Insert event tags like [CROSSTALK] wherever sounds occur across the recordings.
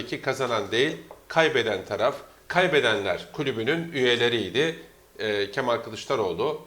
tabii ki kazanan değil, kaybeden taraf, kaybedenler kulübünün üyeleriydi. Ee, Kemal Kılıçdaroğlu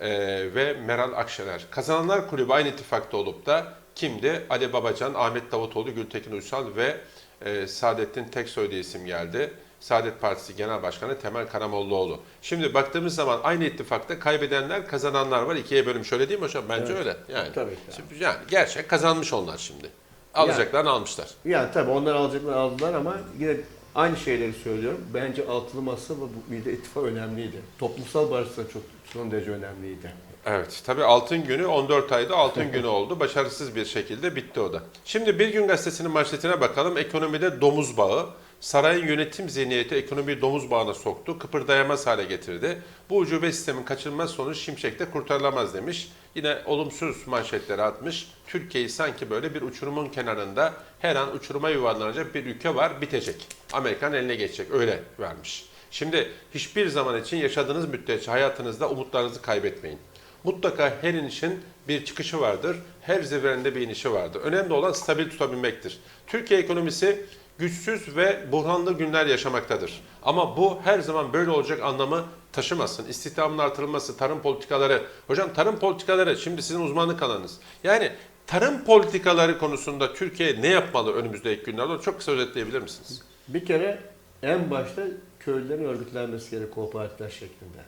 e, ve Meral Akşener. Kazananlar kulübü aynı ittifakta olup da kimdi? Ali Babacan, Ahmet Davutoğlu, Gültekin Uysal ve e, Saadettin Teksoy diye isim geldi. Saadet Partisi Genel Başkanı Temel Karamollaoğlu. Şimdi baktığımız zaman aynı ittifakta kaybedenler, kazananlar var. İkiye bölüm şöyle değil mi hocam? Bence Evet. öyle. Yani, Tabii ki. Şimdi yani gerçek kazanmış onlar şimdi. Alacaklarını almışlar. Yani tabii onlar alacaklar aldılar ama yine aynı şeyleri söylüyorum. Bence altılı masa ve bu Milli İttifak önemliydi. Toplumsal barış da çok son derece önemliydi. Evet, tabii altın günü 14 ayda altın günü [LAUGHS] oldu. Başarısız bir şekilde bitti o da. Şimdi Bir Gün Gazetesi'nin manşetine bakalım. Ekonomide domuz bağı. Sarayın yönetim zihniyeti ekonomiyi domuz bağına soktu, kıpırdayamaz hale getirdi. Bu ucube sistemin kaçınılmaz sonucu Şimşek'te kurtarılamaz demiş. Yine olumsuz manşetleri atmış. Türkiye'yi sanki böyle bir uçurumun kenarında her an uçuruma yuvarlanacak bir ülke var, bitecek. Amerikan eline geçecek, öyle vermiş. Şimdi hiçbir zaman için yaşadığınız müddetçe hayatınızda umutlarınızı kaybetmeyin. Mutlaka her inişin bir çıkışı vardır. Her zirvenin bir inişi vardır. Önemli olan stabil tutabilmektir. Türkiye ekonomisi güçsüz ve buhranlı günler yaşamaktadır. Ama bu her zaman böyle olacak anlamı taşımasın. İstihdamın artırılması, tarım politikaları. Hocam tarım politikaları şimdi sizin uzmanlık alanınız. Yani tarım politikaları konusunda Türkiye ne yapmalı önümüzdeki günlerde? Çok kısa özetleyebilir misiniz? Bir kere en başta köylülerin örgütlenmesi gerek kooperatifler şeklinde.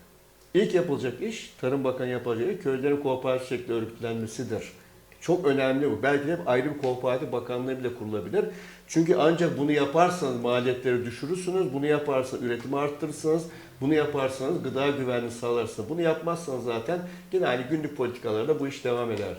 İlk yapılacak iş, Tarım Bakanı yapacağı iş, köylülerin kooperatif şekilde örgütlenmesidir. Çok önemli bu. Belki de ayrı bir kooperatif bakanlığı bile kurulabilir. Çünkü ancak bunu yaparsanız maliyetleri düşürürsünüz, bunu yaparsanız üretimi arttırırsınız, bunu yaparsanız gıda güvenliğini sağlarsınız. Bunu yapmazsanız zaten yine aynı günlük politikalarla bu iş devam eder.